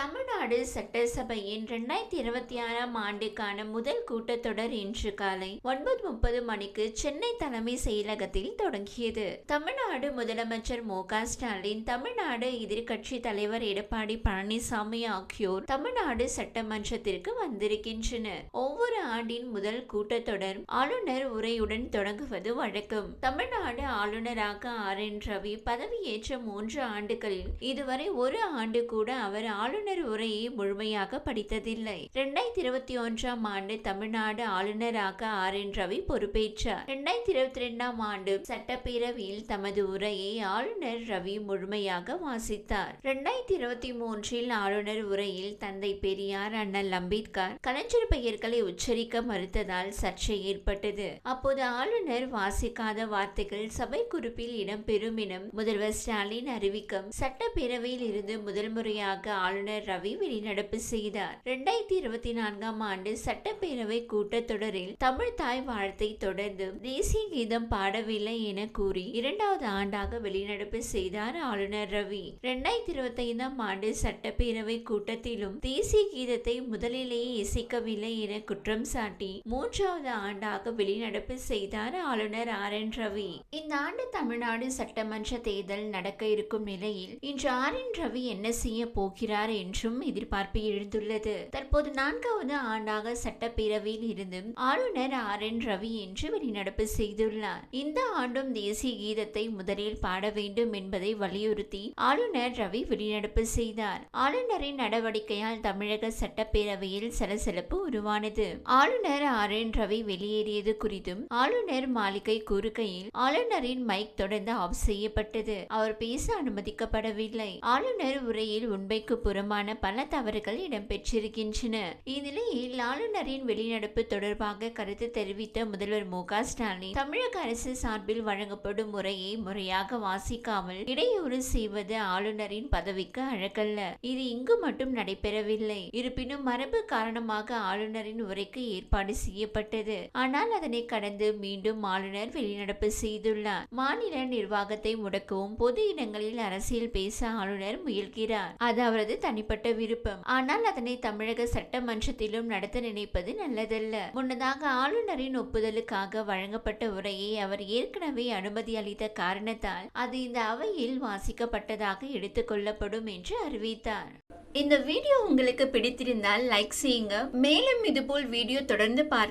தமிழ்நாடு சட்டசபையின் இரண்டாயிரத்தி இருபத்தி ஆறாம் ஆண்டுக்கான முதல் கூட்டத்தொடர் இன்று காலை ஒன்பது முப்பது மணிக்கு சென்னை தலைமை செயலகத்தில் தொடங்கியது. தமிழ்நாடு முதலமைச்சர் மு க ஸ்டாலின் தமிழ்நாடு எதிர்கட்சி தலைவர் எடப்பாடி பழனிசாமி ஆகியோர் தமிழ்நாடு சட்டமன்றத்திற்கு வந்திருக்கின்றனர். ஒவ்வொரு ஆண்டின் முதல் கூட்டத்தொடர் ஆளுநர் உரையுடன் தொடங்குவது வழக்கம். தமிழ்நாடு ஆளுநராக ஆர் என் ரவி பதவியேற்ற மூன்று ஆண்டுகளில் இதுவரை ஒரு ஆண்டு கூட அவர் ஆளுநர் ஆளுநர் உரையை முழுமையாக படித்ததில்லை. இரண்டாயிரத்தி இருபத்தி ஒன்றாம் ஆண்டு தமிழ்நாடு ஆளுநராக ஆர் என் ரவி பொறுப்பேற்றார். இரண்டாயிரத்தி இருபத்தி இரண்டாம் ஆண்டு சட்டப்பேரவையில் தமது உரையை ஆளுநர் ரவி முழுமையாக வாசித்தார். இரண்டாயிரத்தி இருபத்தி மூன்றில் ஆளுநர் உரையில் தந்தை பெரியார் அண்ணல் அம்பேத்கர் கலைஞர் பெயர்களை உச்சரிக்க மறுத்ததால் சர்ச்சை ஏற்பட்டது. அப்போது ஆளுநர் வாசிக்காத வார்த்தைகள் சபை குறிப்பில் இடம்பெறும் என முதல்வர் ஸ்டாலின் அறிவிக்கும். சட்டப்பேரவையில் இருந்து முதல் முறையாக ஆளுநர் ரவி வெளிநடப்பு செய்தார். இரண்டாயிரத்தி இருபத்தி நான்காம் ஆண்டு சட்டப்பேரவை கூட்டத்தொடரில் தமிழ் தாய் வாழ்த்தை தொடர்ந்து தேசிய கீதம் பாடவில்லை என கூறி இரண்டாவது ஆண்டாக வெளிநடப்பு செய்தார் ஆளுநர் ரவி. இரண்டாயிரத்தி இருபத்தி ஐந்தாம் ஆண்டு சட்டப்பேரவை கூட்டத்திலும் தேசிய கீதத்தை முதலிலேயே இசைக்கவில்லை என குற்றம் சாட்டி மூன்றாவது ஆண்டாக வெளிநடப்பு செய்தார் ஆளுநர் ஆர் என் ரவி. இந்த ஆண்டு தமிழ்நாடு சட்டமன்ற தேர்தல் நடக்க இருக்கும் நிலையில் இன்று ஆர் என் ரவி என்ன செய்ய போகிறார் என்றும் எதிர்பார்ப்பு எழுந்துள்ளது. தற்போது நான்காவது ஆண்டாக சட்டப்பேரவையில் இருந்தும் ஆளுநர் ஆர். என். ரவி என்று வெளிநடப்பு செய்துள்ளார். இந்த ஆண்டும் தேசிய கீதத்தை முதலில் பாட வேண்டும் என்பதை வலியுறுத்தி ஆளுநர் ரவி வெளிநடப்பு செய்தார். ஆளுநரின் நடவடிக்கையால் தமிழக சட்டப்பேரவையில் சலசலப்பு உருவானது. ஆளுநர் ஆர். என். ரவி வெளியேறியது குறித்தும் ஆளுநர் மாளிகை கூறுகையில் ஆளுநரின் மைக் தொடர்ந்து ஆஃப் செய்யப்பட்டது. அவர் பேச அனுமதிக்கப்படவில்லை. ஆளுநர் உரையில் உண்மைக்கு புறம் புறமான பல தவறுகள் இடம்பெற்றிருக்கின்றன. இந்நிலையில் ஆளுநரின் வெளிநடப்பு தொடர்பாக கருத்து தெரிவித்த முதல்வர் மு க ஸ்டாலின் தமிழக அரசு சார்பில் வழங்கப்படும் முறையை முறையாக வாசிக்காமல் இடையூறு செய்வது ஆளுநரின் பதவிக்கு அழகல்ல. இது இங்கு மட்டும் நடைபெறவில்லை. இருப்பினும் மரபு காரணமாக ஆளுநரின் உரைக்கு ஏற்பாடு செய்யப்பட்டது. ஆனால் அதனை கடந்து மீண்டும் ஆளுநர் வெளிநடப்பு செய்துள்ளார். மாநில நிர்வாகத்தை முடக்கவும் பொது இடங்களில் அரசியல் பேச ஆளுநர் முயல்கிறார். அது அவரது தனி தனிப்பட்ட விருப்பம். ஆனால் அதனை தமிழக சட்டமன்றத்திலும் நடத்த நினைப்பது நல்லதல்ல. முன்னதாக ஆளுநரின் ஒப்புதலுக்காக வழங்கப்பட்ட உரையை அவர் ஏற்கனவே அனுமதி அளித்த காரணத்தால் அது இந்த அவையில் வாசிக்கப்பட்டதாக எடுத்துக்கொள்ளப்படும் என்று அறிவித்தார். இந்த வீடியோ உங்களுக்கு பிடித்திருந்தால் லைக் செய்யுங்க. மேலும் இதுபோல் வீடியோ தொடர்ந்து பார்க்க